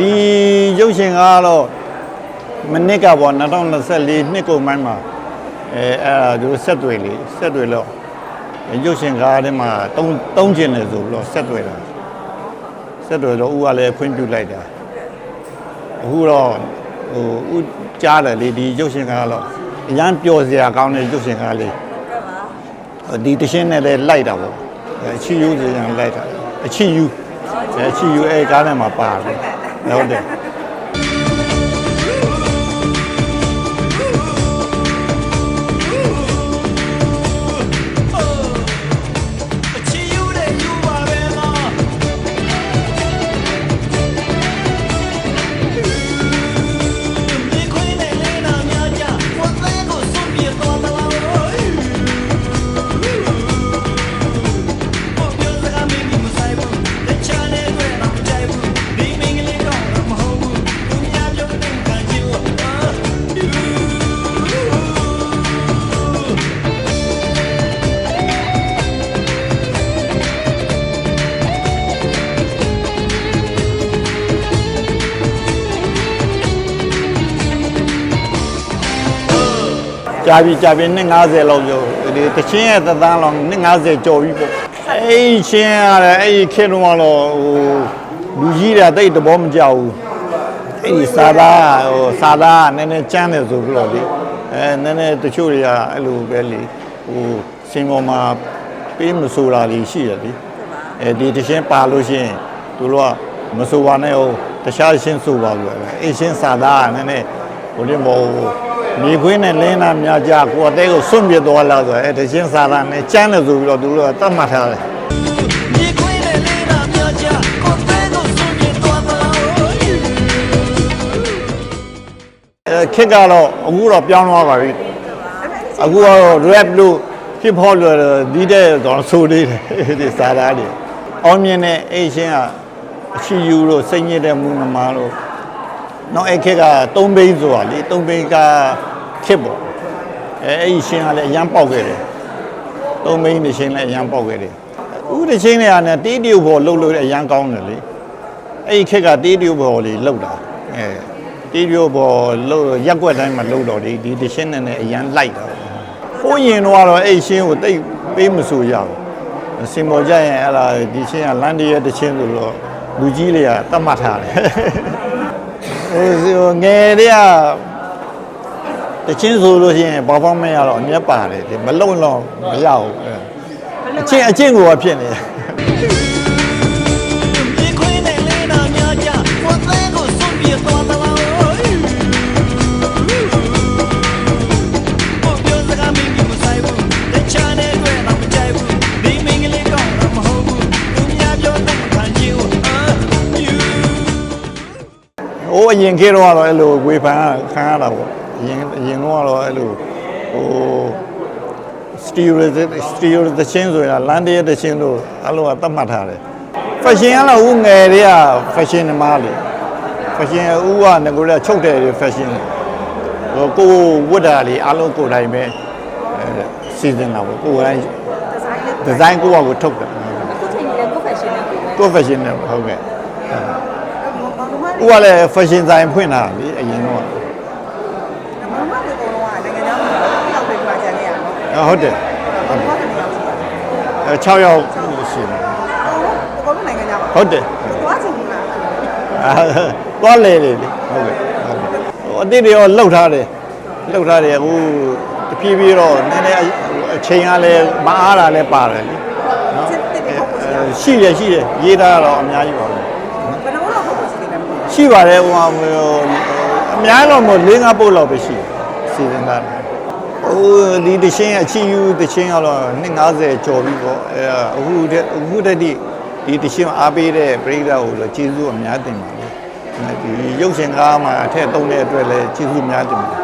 ဒီရုပ်ရှင်ကားကတော့မနစ်ကပေါ့2024နှစ်ကုန်ပိုင်းမှာအဲအဲ့ဒါသူတို့ဆက်တွေ့လေဆက်တွေ့တော့ရုပ်ရှင်ကားထဲမှာတုံးတုံးကျင်တယ်ဆိုပြီးတော့ဆက်တွေ့တာဆက်တွေ့တော့ဦးကလည်းဖွင့်ပြလိုက်တာအခုတော့ဟိုဦးကြားတယ်လေဒီရုပ်ရှင်ကားကတော့အရန်ပျော်စရာကောင်းတဲ့ရုပ်ရှင်ကားလေးဒီတရှင်းနဲ့လည်းလိုက်တာပေါ့အချီယူစရာလိုက်တာအချီယူအချီယူအဲကားထဲမှာပါတယ် ဟု ကြာပြီကြာပြီနှစ်90လောက်ကျော်ဒီတချင်းရဲ့သက်တမ်းလောက်နှစ်90ကျော်ပြီပေါ့အဲ့ဒီချင်းရတယ်အဲ့ဒီခေတ်တော့ကတော့ဟိုလူကြီးတွေတိတ်တဘောမကြောက်ဘူးအဲ့ဒီစာသားဟိုစာသားကနည်းနည်းကျန်းတယ်ဆိုပြီးတော့လေအဲနည်းနည်းတချို့တွေကအဲ့လိုပဲလေဟိုစင်ပေါ်မှာပေးမဆိုတာလေးရှိရလေအဲဒီတချင်းပါလို့ရှိရင်သူတို့ကမဆိုပါနဲ့ဟိုတခြားရှင်းဆိုပါလို့အဲ့ရှင်းစာသားကနည်းနည်းဟိုဒီမော မြေခွင်းနဲ့လင်းနာများကြကိုယ်အသေးကိုစွန့်ပြစ်သွားလာဆိုအဲတချင်းစာသားနဲ့ကျန်းတယ်ဆိုပြီးတော့သူတို့ကတတ်မှတ်ထားတယ်ဒီခွေးနဲ့လေးနာများကြကိုယ်သေးကိုစွန့်ပြေတော်မလားအဲခစ်ကတော့အခုတော့ပြောင်းသွားပါပြီအခုကတော့ rap လို့ hip hop လို့ဒီတဲ့တော့ဆိုသေးတယ်ဒီစာသားတွေအောင်မြင်တဲ့အဲ့ရှင်းကအချီယူလို့စိတ်ညစ်တဲ့မူနမလို့ နောက်အဲ့ခက်ကသုံးဘိန်းဆိုတာလေသုံးဘိန်းကခစ်ပေါ့အဲအဲ့ဒီရှင်းကလည်းအရန်ပေါက်ခဲ့တယ်သုံးဘိန်းတစ်ရှင်းလည်းအရန်ပေါက်ခဲ့တယ်ဥတစ်ရှင်းလည်းကတေးတရုပ်ပေါ်လှုပ်လို့အရန်ကောင်းတယ်လေအဲ့ဒီခက်ကတေးတရုပ်ပေါ်လေးလှုပ်တာအဲတေးတရုပ်ပေါ်လှုပ်ရက်ွက်တိုင်းမှာလှုပ်တော့ဒီဒီတရှင်းနဲ့နဲ့အရန်လိုက်တာဟိုးရင်တော့ကတော့အဲ့ရှင်းကိုတိတ်ပေးမဆိုရဘူးစင်ပေါ်ကြရင်အဲ့ဒါဒီရှင်းကလန်ဒီရဲ့တချင်းဆိုတော့လူကြီးတွေကတတ်မှတ်ထားတယ် ဟိုဟိုငယ်တွေကတချင်းဆိုလို့ရှိရင်ဘာမှမရတော့အမျက်ပါတယ်ဒီမလုံတော့မရဘူးအဲအချင်းအချင်းကိုကဖြစ်နေတယ် အရင်ခေတ်တော့ကတော့အဲ့လိုဝေဖန်ခံရတာပေါ့အရင်အရင်တော့ကတော့အဲ့လိုဟိုစတီရိုစတီရိုတချင်းဆိုတာလန်တရဲ့တချင်းတို့အဲ့လိုကသတ်မှတ်ထားတယ်ဖက်ရှင်ကတော့ဦးငယ်တွေကဖက်ရှင်သမားလေဖက်ရှင်ဦးကငကိုရချုပ်တယ်ဖက်ရှင်ဟိုကိုဝတ်တာလေအားလုံးကိုယ်တိုင်ပဲအဲစီစဉ်တာပေါ့ကိုယ်တိုင်ဒီဇိုင်းကိုယ့်ဘာကိုထုတ်တယ်အခုချိန်ကြီးလည်းကိုယ်ဖက်ရှင်နဲ့ကိုယ်ပဲကိုဖက်ရှင်နဲ့ဟုတ်ကဲ့ ဘာလို့မှဦးကလည်းဖက်ရှင်ဆိုင်ဖွင့်တာလေအရင်တော့ဘာလို့မှဒီကောင်ကနိုင်ငံသားမှာလောက်ပဲကြွားချင်နေရအောင်အဲဟုတ်တယ်ဘာလို့မှဒီကောင်ရှိတာအဲ6ယောက်ရှိတယ်အော်ကောနိုင်ငံသားပါဟုတ်တယ်ကြွားချင်ဘူးလားအဲသွားလေလေလေဟုတ်ကဲ့ဟုတ်ကဲ့ဟိုအတိတ်တွေရောလှုပ်ထားတယ်လှုပ်ထားတယ်ဟိုတဖြည်းဖြည်းတော့နည်းနည်းအချိန်ကလည်းမအားတာလည်းပါတယ်လေနော်စစ်တစ်တစ်ဖို့ရှိတာအဲရှိတယ်ရှိတယ်ရေးထားတော့အများကြီးပါပဲဘယ်တော့မှဖို့ ရှိတယ်မဟုတ်ရှိပါတယ်ဟိုဟာဟိုအများတော့မဟုတ်၄၅ပုတ်လောက်ပဲရှိတယ်စီစဉ်တာဟိုဒီတချင်းအချီယူတချင်းကတော့250ကျော်ပြီပေါ့အဲအခုတည်းအခုတည်းဒီဒီတချင်းအားပေးတဲ့ပရိသတ်ကိုလည်းကျေးဇူးအများတင်ပါတယ်ဒီရုပ်ရှင်ကားမှာအထက်သုံးတဲ့အတွက်လည်းကျေးဇူးများတင်ပါတယ်